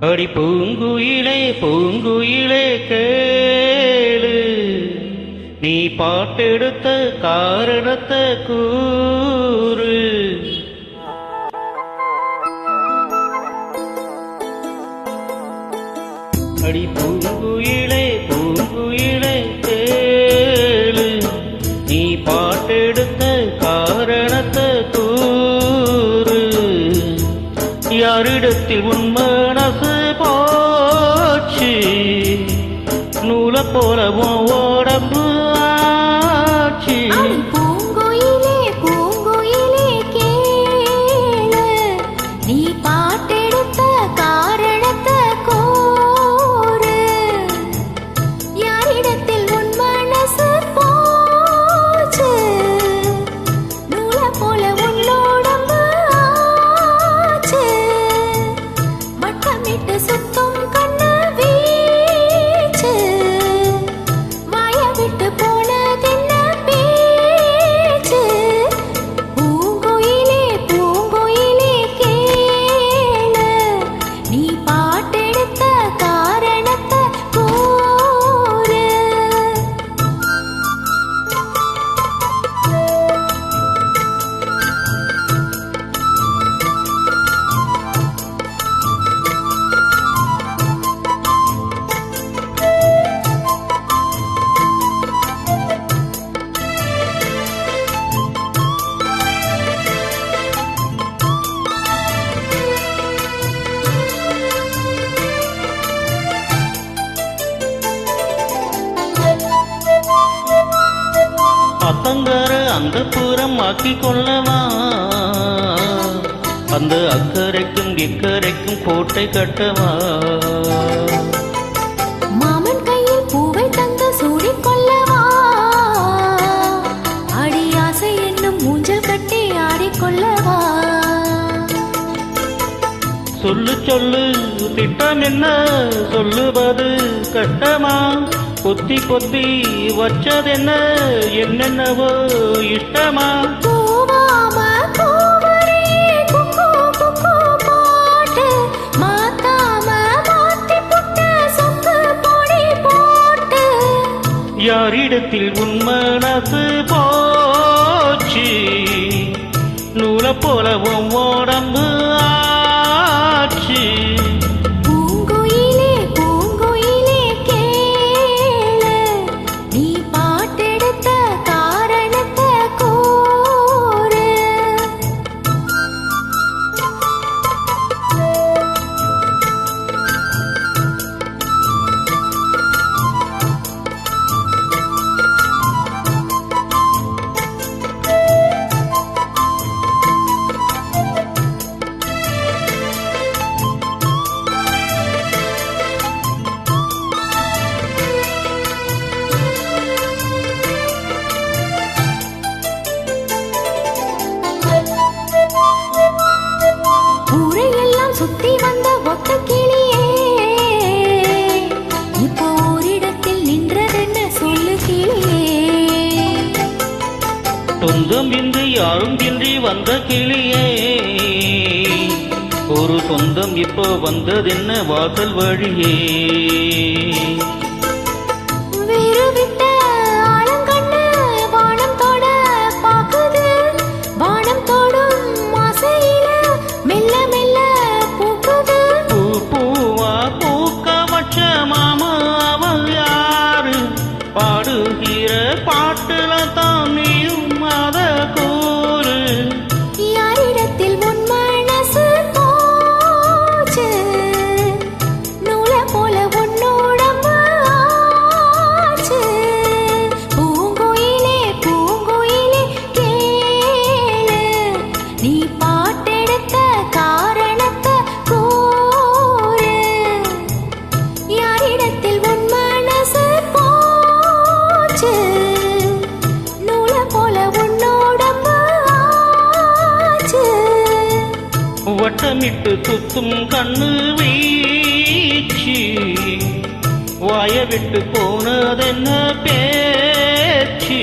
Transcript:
அடி பூங்குயிலே பூங்குயிலே கேளு. நீ பாட்டெடுத்த காரணத்தை கூறு. அடி பூங்குயிலே பூங்குயிலே கேளு. நீ பாட்டெடுத்த காரணத்தை கூறு. யாரிடத்தில் உன் மனசு போலவும் அத்தங்கர அந்த புறம் ஆக்கி கொள்ளவா? அந்த அக்கறைக்கும் இக்கரைக்கும் கோட்டை கட்டவா? மாமன் கையில் பூவை தந்து சூடிக் கொள்ளவா? அடி ஆசை என்னும் மூஞ்சல் கட்டி ஆடிக்கொள்ளவா சொல்லு சொல்லு திட்டம் என்ன? சொல்லுவது கட்டமா? கொத்தி கொத்தி வச்சதென்ன என்னென்னவோ இஷ்டமா? யாரிடத்தில் உன் மனசு போச்சு? நூல போலவும் உடம்பு ஆச்சு சொந்தம் இன்றி யாரும் இன்றி வந்த கிளியே. ஒரு சொந்தம் இப்போ வந்ததென்ன வாசல் வழியே. வட்டமிட்டு சுத்தும் கண்ணு வீச்சு. வாய விட்டு போனதென்ன பேச்சு?